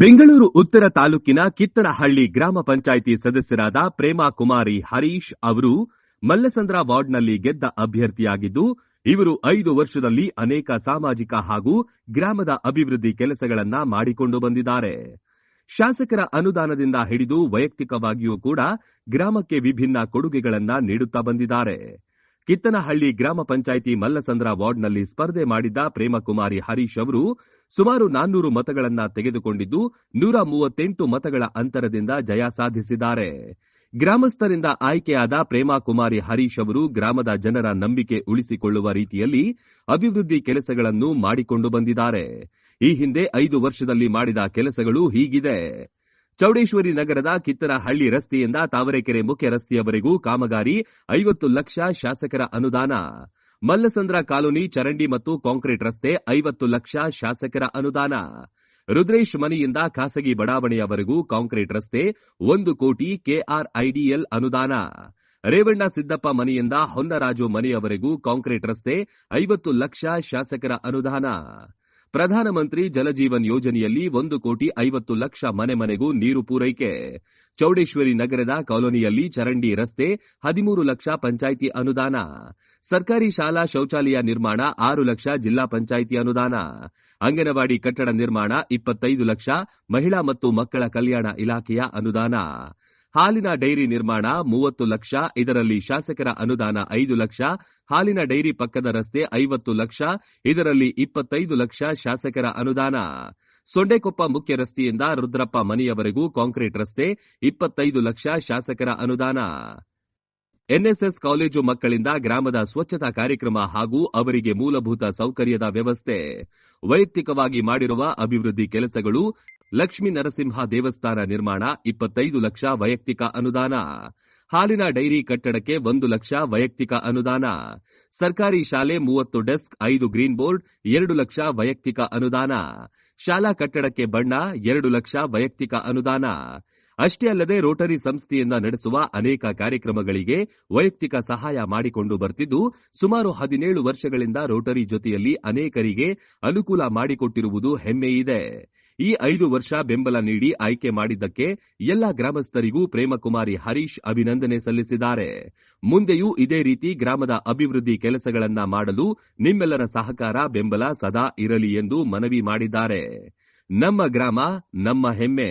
ಬೆಂಗಳೂರು ಉತ್ತರ ತಾಲೂಕಿನ ಕಿತ್ತಡಹಳ್ಳಿ ಗ್ರಾಮ ಪಂಚಾಯಿತಿ ಸದಸ್ಯರಾದ ಪ್ರೇಮಾ ಕುಮಾರಿ, ಹರೀಶ್ ಅವರು ಮಲ್ಲಸಂದ್ರ ವಾರ್ಡ್ನಲ್ಲಿ ಗೆದ್ದ ಅಭ್ಯರ್ಥಿಯಾಗಿದ್ದು, ಇವರು ಐದು ವರ್ಷದಲ್ಲಿ ಅನೇಕ ಸಾಮಾಜಿಕ ಹಾಗೂ ಗ್ರಾಮದ ಅಭಿವೃದ್ಧಿ ಕೆಲಸಗಳನ್ನ ಮಾಡಿಕೊಂಡು ಬಂದಿದ್ದಾರೆ. ಶಾಸಕರ ಅನುದಾನದಿಂದ ಹಿಡಿದು ವೈಯಕ್ತಿಕವಾಗಿಯೂ ಕೂಡ ಗ್ರಾಮಕ್ಕೆ ವಿಭಿನ್ನ ಕೊಡುಗೆಗಳನ್ನ ನೀಡುತ್ತಾ ಬಂದಿದ್ದಾರೆ. ಕಿತ್ತನಹಳ್ಳಿ ಗ್ರಾಮ ಪಂಚಾಯಿತಿ ಮಲ್ಲಸಂದ್ರ ವಾರ್ಡ್ನಲ್ಲಿ ಸ್ಪರ್ಧೆ ಮಾಡಿದ್ದ ಪ್ರೇಮಕುಮಾರಿ ಹರೀಶ್ ಅವರು ಸುಮಾರು ನಾನ್ನೂರು ಮತಗಳನ್ನ ತೆಗೆದುಕೊಂಡಿದ್ದು ನೂರ ಮೂವತ್ತೆಂಟು ಮತಗಳ ಅಂತರದಿಂದ ಜಯ ಸಾಧಿಸಿದ್ದಾರೆ. ಗ್ರಾಮಸ್ಥರಿಂದ ಆಯ್ಕೆಯಾದ ಪ್ರೇಮಕುಮಾರಿ ಹರೀಶ್ ಅವರು ಗ್ರಾಮದ ಜನರ ನಂಬಿಕೆ ಉಳಿಸಿಕೊಳ್ಳುವ ರೀತಿಯಲ್ಲಿ ಅಭಿವೃದ್ಧಿ ಕೆಲಸಗಳನ್ನು ಮಾಡಿಕೊಂಡು ಬಂದಿದ್ದಾರೆ. ಈ ಹಿಂದೆ ಐದು ವರ್ಷದಲ್ಲಿ ಮಾಡಿದ ಕೆಲಸಗಳು ಹೀಗಿದೆ. ಚೌಡೇಶ್ವರಿ ನಗರದ ಕಿತ್ತನಹಳ್ಳಿ ರಸ್ತೆಯಿಂದ ತಾವರೆಕೆರೆ ಮುಖ್ಯ ರಸ್ತೆಯವರೆಗೂ ಕಾಮಗಾರಿ ಐವತ್ತು ಲಕ್ಷ ಶಾಸಕರ ಅನುದಾನ. ಮಲ್ಲಸಂದ್ರ ಕಾಲೋನಿ, ಚರಂಡಿ ಮತ್ತು ಕಾಂಕ್ರೀಟ್ ರಸ್ತೆ ಐವತ್ತು ಲಕ್ಷ ಶಾಸಕರ ಅನುದಾನ. ರುದ್ರೇಶ್ ಮನೆಯಿಂದ ಖಾಸಗಿ ಬಡಾವಣೆಯವರೆಗೂ ಕಾಂಕ್ರೀಟ್ ರಸ್ತೆ ಒಂದು ಕೋಟಿ ಕೆಆರ್ಐಡಿಎಲ್ ಅನುದಾನ. ರೇವಣ್ಣ ಸಿದ್ದಪ್ಪ ಮನೆಯಿಂದ ಹೊನ್ನರಾಜು ಮನೆಯವರೆಗೂ ಕಾಂಕ್ರೀಟ್ ರಸ್ತೆ ಐವತ್ತು ಲಕ್ಷ ಶಾಸಕರ ಅನುದಾನ. ಪ್ರಧಾನಮಂತ್ರಿ ಜಲಜೀವನ್ ಯೋಜನೆಯಲ್ಲಿ ಒಂದು ಕೋಟಿ ಐವತ್ತು ಲಕ್ಷ ಮನೆ ಮನೆಗೂ ನೀರು ಪೂರೈಕೆ. ಚೌಡೇಶ್ವರಿ ನಗರದ ಕಾಲೋನಿಯಲ್ಲಿ ಚರಂಡಿ ರಸ್ತೆ ಹದಿಮೂರು ಲಕ್ಷ ಪಂಚಾಯಿತಿ ಅನುದಾನ. ಸರ್ಕಾರಿ ಶಾಲಾ ಶೌಚಾಲಯ ನಿರ್ಮಾಣ ಆರು ಲಕ್ಷ ಜಿಲ್ಲಾ ಪಂಚಾಯಿತಿ ಅನುದಾನ. ಅಂಗನವಾಡಿ ಕಟ್ಟಡ ನಿರ್ಮಾಣ ಇಪ್ಪತ್ತೈದು ಲಕ್ಷ, ಮಹಿಳಾ ಮತ್ತು ಮಕ್ಕಳ ಕಲ್ಯಾಣ ಇಲಾಖೆಯ ಅನುದಾನ. ಹಾಲಿನ ಡೈರಿ ನಿರ್ಮಾಣ ಮೂವತ್ತು ಲಕ್ಷ, ಇದರಲ್ಲಿ ಶಾಸಕರ ಅನುದಾನ ಐದು ಲಕ್ಷ, ಹಾಲಿನ ಡೈರಿ ಪಕ್ಕದ ರಸ್ತೆ ಐವತ್ತು ಲಕ್ಷ, ಇದರಲ್ಲಿ ಇಪ್ಪತ್ತೈದು ಲಕ್ಷ ಶಾಸಕರ ಅನುದಾನ. ಸೊಂಡೆಕೊಪ್ಪ ಮುಖ್ಯ ರಸ್ತೆಯಿಂದ ರುದ್ರಪ್ಪ ಮನೆಯವರೆಗೂ ಕಾಂಕ್ರೀಟ್ ರಸ್ತೆ ಇಪ್ಪತ್ತೈದು ಲಕ್ಷ ಶಾಸಕರ ಅನುದಾನ. ಎನ್ಎಸ್ಎಸ್ ಕಾಲೇಜು ಮಕ್ಕಳಿಂದ ಗ್ರಾಮದ ಸ್ವಚ್ಛತಾ ಕಾರ್ಯಕ್ರಮ ಹಾಗೂ ಅವರಿಗೆ ಮೂಲಭೂತ ಸೌಕರ್ಯದ ವ್ಯವಸ್ಥೆ. ವೈಯಕ್ತಿಕವಾಗಿ ಮಾಡಿರುವ ಅಭಿವೃದ್ಧಿ ಕೆಲಸಗಳು ಲಕ್ಷ್ಮೀ ನರಸಿಂಹ ದೇವಸ್ಥಾನ ನಿರ್ಮಾಣ ಇಪ್ಪತ್ತೈದು ಲಕ್ಷ ವೈಯಕ್ತಿಕ ಅನುದಾನ. ಹಾಲಿನ ಡೈರಿ ಕಟ್ಟಡಕ್ಕೆ ಒಂದು ಲಕ್ಷ ವೈಯಕ್ತಿಕ ಅನುದಾನ. ಸರ್ಕಾರಿ ಶಾಲೆ ಮೂವತ್ತು ಡೆಸ್ಕ್, ಐದು ಗ್ರೀನ್ ಬೋರ್ಡ್, ಎರಡು ಲಕ್ಷ ವೈಯಕ್ತಿಕ ಅನುದಾನ. ಶಾಲಾ ಕಟ್ಟಡಕ್ಕೆ ಬಣ್ಣ, ಎರಡು ಲಕ್ಷ ವೈಯಕ್ತಿಕ ಅನುದಾನ. ಅಷ್ಟೇ ಅಲ್ಲದೆ ರೋಟರಿ ಸಂಸ್ಥೆಯಿಂದ ನಡೆಸುವ ಅನೇಕ ಕಾರ್ಯಕ್ರಮಗಳಿಗೆ ವೈಯಕ್ತಿಕ ಸಹಾಯ ಮಾಡಿಕೊಂಡು ಬರ್ತಿದ್ದು, ಸುಮಾರು ಹದಿನೇಳು ವರ್ಷಗಳಿಂದ ರೋಟರಿ ಜೊತೆಯಲ್ಲಿ ಅನೇಕರಿಗೆ ಅನುಕೂಲ ಮಾಡಿಕೊಟ್ಟಿರುವುದು ಹೆಮ್ಮೆಯಿದೆ ಈ ಐದು ವರ್ಷ ಬೆಂಬಲ ನೀಡಿ ಆಯ್ಕೆ ಮಾಡಿದ್ದಕ್ಕೆ ಎಲ್ಲ ಗ್ರಾಮಸ್ಥರಿಗೂ ಪ್ರೇಮಕುಮಾರಿ ಹರೀಶ್ ಅಭಿನಂದನೆ ಸಲ್ಲಿಸಿದ್ದಾರೆ. ಮುಂದೆಯೂ ಇದೇ ರೀತಿ ಗ್ರಾಮದ ಅಭಿವೃದ್ಧಿ ಕೆಲಸಗಳನ್ನ ಮಾಡಲು ನಿಮ್ಮೆಲ್ಲರ ಸಹಕಾರ ಬೆಂಬಲ ಸದಾ ಇರಲಿ ಎಂದು ಮನವಿ ಮಾಡಿದ್ದಾರೆ. ನಮ್ಮ ಗ್ರಾಮ, ನಮ್ಮ ಹೆಮ್ಮೆ.